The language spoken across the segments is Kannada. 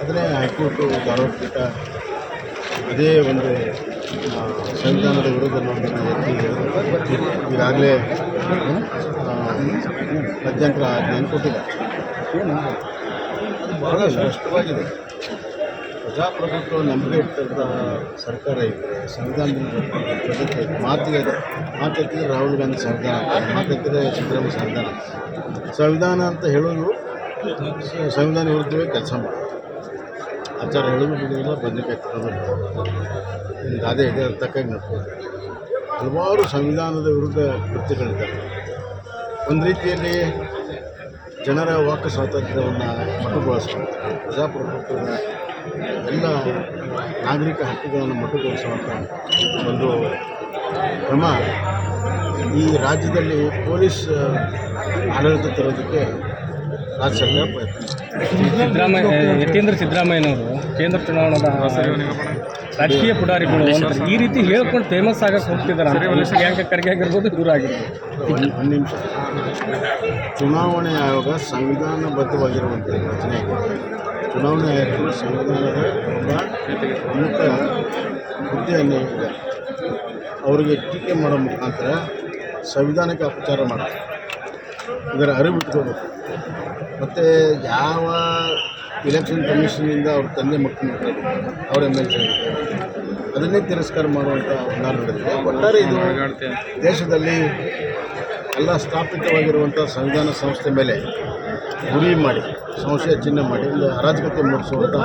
ಅದನ್ನೇ ಹೈಕೋರ್ಟು ಧಾರವಾಡ ಪೀಠ ಅದೇ ಒಂದು ಸಂವಿಧಾನದ ವಿರುದ್ಧ ಈಗಾಗಲೇ ಮಧ್ಯಂತರ ಆಜ್ಞೆಯನ್ನು ಕೊಟ್ಟಿದೆ. ಬಹಳ ಸ್ಪಷ್ಟವಾಗಿದೆ. ಪ್ರಜಾಪ್ರಭುತ್ವ ನಂಬಿಕೆ ಇಟ್ಟಂತಹ ಸರ್ಕಾರ ಇದ್ದರೆ ಸಂವಿಧಾನದ ಪ್ರಗತಿ ಇದೆ ಮಾತಿಗೆ ಮಾತೆತ್ತಿದ್ರೆ ರಾಹುಲ್ ಗಾಂಧಿ ಸಂವಿಧಾನ. ಮಾತೆತ್ತಿದ್ರೆ ಸಿದ್ದರಾಮಯ್ಯ ಸಂವಿಧಾನ. ಸಂವಿಧಾನ ಅಂತ ಹೇಳೋದು ಸಂವಿಧಾನ ವಿರುದ್ಧವೇ ಕೆಲಸ ಮಾಡ್ತಾರೆ ಆಚಾರ ಹೇಳೋದು ಬಿಡೋದಿಲ್ಲ ಬಿಡೋದಿಲ್ಲ. ಒಂದು ಗಾದೆ ಇದೆ ತಕ್ಕಂಗೆ ತಕ್ಕಾಗಿ ಹಲವಾರು ಸಂವಿಧಾನದ ವಿರುದ್ಧ ಕೃತ್ಯಗಳಿದ್ದಾವೆ ಒಂದು ರೀತಿಯಲ್ಲಿ ಜನರ ವಾಕ್ ಸ್ವಾತಂತ್ರ್ಯವನ್ನು ಮೊಟಕುಗೊಳಿಸುವಂಥ ಪ್ರಜಾಪ್ರಭುತ್ವದ ಎಲ್ಲ ನಾಗರಿಕ ಹಕ್ಕುಗಳನ್ನು ಮಟ್ಟುಗೊಳಿಸುವಂಥ ಒಂದು ಕ್ರಮ ಈ ರಾಜ್ಯದಲ್ಲಿ ಪೊಲೀಸ್ ಆಡಳಿತ ತರೋದಕ್ಕೆ ಸಿದ್ದರಾಮಯ್ಯ ಯತೀಂದ್ರ ಸಿದ್ದರಾಮಯ್ಯನವರು ಕೇಂದ್ರ ಚುನಾವಣಾ ರಾಜಕೀಯ ಪುಡಾರಿಗಳು ಈ ರೀತಿ ಹೇಳ್ಕೊಂಡು ಫೇಮಸ್ ಆಗಕ್ಕೆ ಹೋಗ್ತಿದ್ದಾರೆ. ಪ್ರಿಯಾಂಕ ಖರ್ಗೆ ಆಗಿರ್ಬೋದು ದೂರ ಆಗಿರ್ಬೋದು. ಒಂದು ಒಂದು ನಿಮಿಷ. ಚುನಾವಣೆ ಆಯೋಗ ಸಂವಿಧಾನಬದ್ಧವಾಗಿರುವಂಥ ರಚನೆ. ಚುನಾವಣೆ ಆಯೋಗವು ಸಂವಿಧಾನದ ಒಬ್ಬ ಪ್ರಮುಖ ಹುದ್ದೆಯನ್ನು ಇದೆ ಅವರಿಗೆ ಟೀಕೆ ಮಾಡೋ ಮುಖಾಂತರ ಸಂವಿಧಾನಕ್ಕೆ ಅಪಚಾರ ಮಾಡೋದು ಇದರ ಅರಿವು ಇಟ್ಕೋಬೇಕು ಮತ್ತು ಯಾವ ಇಲೆಕ್ಷನ್ ಕಮಿಷನಿಂದ ಅವ್ರ ತಂದೆ ಮಕ್ಕಳು, ಅವ್ರ ಎಂ ಎಲ್ ಅದನ್ನೇ ತಿರಸ್ಕಾರ ಮಾಡುವಂಥ ಹೊಂದಾಣ ನಡೆದಿದೆ. ಒಟ್ಟಾರೆ ಇದು ದೇಶದಲ್ಲಿ ಎಲ್ಲ ಸ್ಥಾಪಿತವಾಗಿರುವಂಥ ಸಂವಿಧಾನ ಸಂಸ್ಥೆ ಮೇಲೆ ಗುರಿ ಮಾಡಿ ಸಂಶಯ ಚಿಹ್ನೆ ಮಾಡಿ, ಒಂದು ಅರಾಜಕತೆ ಮೂಡಿಸುವಂಥ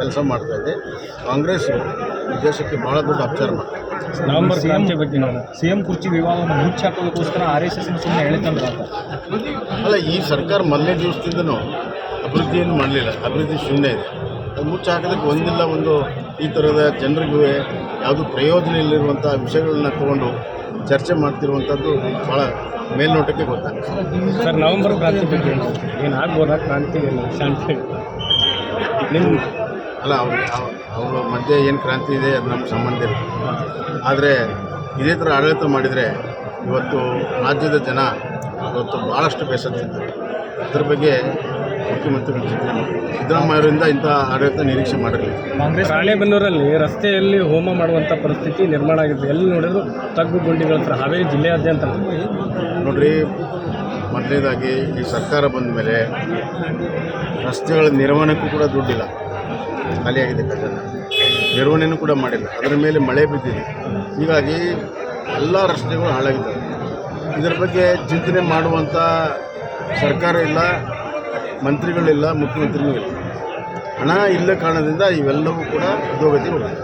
ಕೆಲಸ ಮಾಡ್ತಾ ಇದೆ. ಕಾಂಗ್ರೆಸ್ ದೇಶಕ್ಕೆ ಭಾಳ ದೊಡ್ಡ ಅಪಚಾರ ಮಾಡ್ತಾ ಇದೆ. ನವೆಂಬರ್ ಕ್ರಾಂತಿ ಬಗ್ಗೆ ನಾವು ಸಿಎಂ ಕುರ್ಚಿ ವಿವಾದವನ್ನು ಮುಚ್ಚಾಕೋದಕ್ಕೋಸ್ಕರ ಆರ್ ಎಸ್ ಎಸ್ ಸುಮ್ಮನೆ ಹೇಳ್ತಂದ್ರೆ ಅಂತ ಅಲ್ಲ ಈ ಸರ್ಕಾರ ಮೊದಲನೇ ದಿವಸದಿಂದನೂ ಅಭಿವೃದ್ಧಿಯನ್ನು ಮಾಡಲಿಲ್ಲ. ಅಭಿವೃದ್ಧಿ ಶೂನ್ಯ ಇದೆ. ಅದು ಮುಚ್ಚಿ ಹಾಕೋದಕ್ಕೆ ಒಂದಿಲ್ಲ ಒಂದು ಈ ಥರದ ಜನರಿಗೂ ಯಾವುದು ಪ್ರಯೋಜನ ಇಲ್ಲಿರುವಂಥ ವಿಷಯಗಳನ್ನ ತಗೊಂಡು ಚರ್ಚೆ ಮಾಡ್ತಿರುವಂಥದ್ದು ಭಾಳ ಮೇಲ್ನೋಟಕ್ಕೆ ಗೊತ್ತಾಗುತ್ತೆ. ಸರ್ ನವೆಂಬರ್ ಕ್ರಾಂತಿ ಬಗ್ಗೆ ಏನು ಆಗ್ಬೋದಾ ಕ್ರಾಂತಿ ಶಾಂತಿ ನಿಮ್ಮ ಅಲ್ಲ ಅವ್ರ ಅವ್ರ ಮಧ್ಯೆ ಏನು ಕ್ರಾಂತಿ ಇದೆ ಅದು ನಮ್ಗೆ ಸಂಬಂಧ ಇಲ್ಲ. ಆದರೆ ಇದೇ ಥರ ಆಡಳಿತ ಮಾಡಿದರೆ ಇವತ್ತು ರಾಜ್ಯದ ಜನ ಇವತ್ತು ಭಾಳಷ್ಟು ಬೇಸತ್ತಿದ್ದಾರೆ. ಅದ್ರ ಬಗ್ಗೆ ಮುಖ್ಯಮಂತ್ರಿಗಳು ಚಿಂತನೆ ಮಾಡಬೇಕು ಸಿದ್ದರಾಮಯ್ಯವರಿಂದ ಇಂಥ ಆಡಳಿತ ನಿರೀಕ್ಷೆ ಮಾಡಿರಲಿಲ್ಲ ಕಾಂಗ್ರೆಸ್ ರಾಣೆಬೆನ್ನೂರಲ್ಲಿ ರಸ್ತೆಯಲ್ಲಿ ಹೋಮ ಮಾಡುವಂಥ ಪರಿಸ್ಥಿತಿ ನಿರ್ಮಾಣ ಆಗಿದೆ. ಎಲ್ಲಿ ನೋಡಿದ್ರು ತಗ್ಗು ಗುಂಡಿಗಳ ಹತ್ರ ಹಾವೇರಿ ಜಿಲ್ಲೆಯಾದ್ಯಂತ. ನೋಡ್ರಿ ಮೊದಲನೇದಾಗಿ ಈ ಸರ್ಕಾರ ಬಂದ ಮೇಲೆ ರಸ್ತೆಗಳ ನಿರ್ವಹಣೆಗೂ ಕೂಡ ದುಡ್ಡಿಲ್ಲ. ಖಾಲಿಯಾಗಿದೆ ಖಜಾನೆ ನಿರ್ವಹಣೆಯೂ ಕೂಡ ಮಾಡಿಲ್ಲ. ಅದರ ಮೇಲೆ ಮಳೆ ಬಿದ್ದಿದೆ. ಹೀಗಾಗಿ ಎಲ್ಲ ರಸ್ತೆಗಳು ಹಾಳಾಗಿದ್ದಾವೆ. ಇದರ ಬಗ್ಗೆ ಚಿಂತನೆ ಮಾಡುವಂಥ ಸರ್ಕಾರ ಇಲ್ಲ ಮಂತ್ರಿಗಳಿಲ್ಲ ಮುಖ್ಯಮಂತ್ರಿಗಳು ಇಲ್ಲ. ಹಣ ಇಲ್ಲ ಕಾರಣದಿಂದ ಇವೆಲ್ಲವೂ ಕೂಡ ಅಧೋಗತಿ ಹೋಗಿದೆ.